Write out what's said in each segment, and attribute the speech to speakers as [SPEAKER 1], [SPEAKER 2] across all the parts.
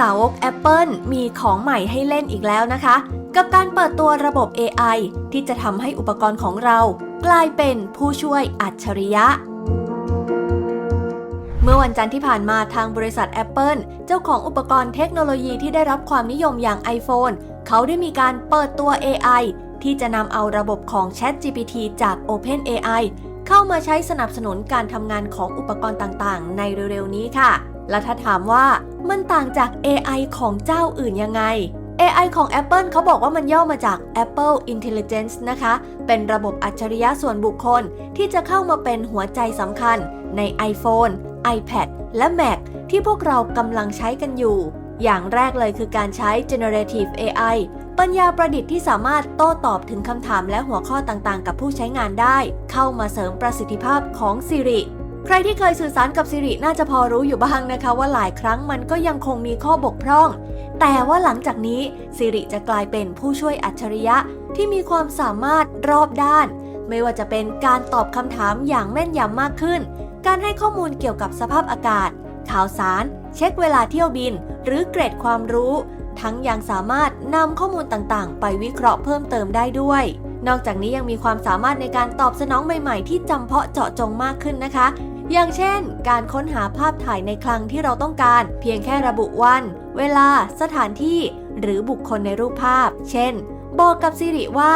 [SPEAKER 1] สาวก Apple มีของใหม่ให้เล่นอีกแล้วนะคะ กับการเปิดตัวระบบ AI ที่จะทำให้อุปกรณ์ของเรา กลายเป็นผู้ช่วยอัจฉริยะ เมื่อวันจันทร์ที่ผ่านมาทางบริษัท Apple เจ้าของอุปกรณ์เทคโนโลยีที่ได้รับความนิยมอย่าง iPhone เขาได้มีการเปิดตัว AI ที่จะนำเอาระบบของ ChatGPT จาก OpenAI เข้ามาใช้สนับสนุนการทำงานของอุปกรณ์ต่างๆ ในเร็วๆนี้ค่ะ และถ้าถามว่ามันต่างจาก AI ของเจ้าอื่นยังไง AI ของ Apple เขาบอกว่ามันย่อมาจาก Apple Intelligence นะคะ เป็นระบบอัจฉริยะส่วนบุคคล ที่จะเข้ามาเป็นหัวใจสำคัญใน iPhone iPad และ Mac ที่พวกเรากำลังใช้กันอยู่ อย่างแรกเลยคือการใช้ Generative AI ปัญญาประดิษฐ์ที่สามารถโต้ตอบถึงคำถามและหัวข้อต่างๆ กับผู้ใช้งานได้ เข้ามาเสริมประสิทธิภาพของ Siri ใครที่เคยสื่อสารกับ Siri น่าจะพอรู้อยู่บ้างนะคะว่าหลายครั้งมันก็ยังคงมีข้อบกพร่อง แต่ว่าหลังจากนี้ Siri จะกลายเป็นผู้ช่วยอัจฉริยะที่มีความสามารถรอบด้าน ไม่ว่าจะเป็นการตอบคำถามอย่างแม่นยำมากขึ้น การให้ข้อมูลเกี่ยวกับสภาพอากาศ ข่าวสาร เช็คเวลาเที่ยวบิน หรือเกรดความรู้ ทั้งยังสามารถนำข้อมูลต่างๆ ไปวิเคราะห์เพิ่มเติมได้ด้วย นอกจากนี้ยังมีความสามารถในการตอบสนองใหม่ๆ ที่จำเพาะเจาะจงมากขึ้นนะคะ อย่างเช่น การค้นหาภาพถ่ายในคลังที่เราต้องการ เพียงแค่ระบุวัน เวลา สถานที่ หรือบุคคลในรูปภาพ เช่น บอกกับซิริว่า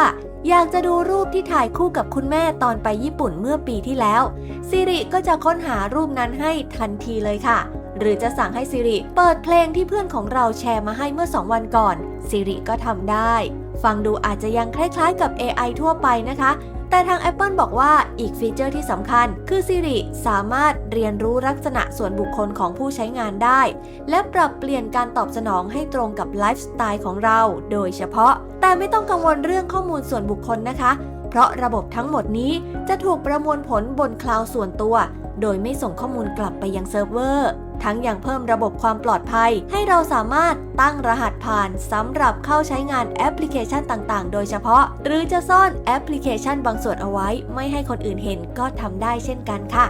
[SPEAKER 1] อยากจะดูรูปที่ถ่ายคู่กับคุณแม่ตอนไปญี่ปุ่นเมื่อปีที่แล้วซิริก็จะค้นหารูปนั้นให้ทันทีเลยค่ะ หรือจะสั่งให้ซิริเปิดเพลงที่เพื่อนของเราแชร์มาให้เมื่อ 2 วันก่อนซิริก็ทำได้ ฟังดูอาจจะยังคล้ายๆกับ AI ทั่วไปนะคะ แต่ทาง Apple บอกว่าอีกฟีเจอร์ที่สำคัญ คือ Siri สามารถเรียนรู้ลักษณะส่วนบุคคลของผู้ใช้งานได้ และปรับเปลี่ยนการตอบสนองให้ตรงกับไลฟ์สไตล์ของเรา โดยเฉพาะ แต่ไม่ต้องกังวลเรื่องข้อมูลส่วนบุคคลนะคะ เพราะระบบทั้งหมดนี้จะถูกประมวลผลบนคลาวด์ส่วนตัว โดยไม่ส่งข้อมูลกลับไปยังเซิร์ฟเวอร์ ทั้งยังเพิ่มระบบความปลอดภัย ให้เราสามารถตั้งรหัสผ่านสำหรับเข้าใช้งานแอปพลิเคชันต่างๆ โดยเฉพาะ หรือจะซ่อนแอปพลิเคชันบางส่วนเอาไว้ ไม่ให้คนอื่นเห็นก็ทำได้เช่นกันค่ะ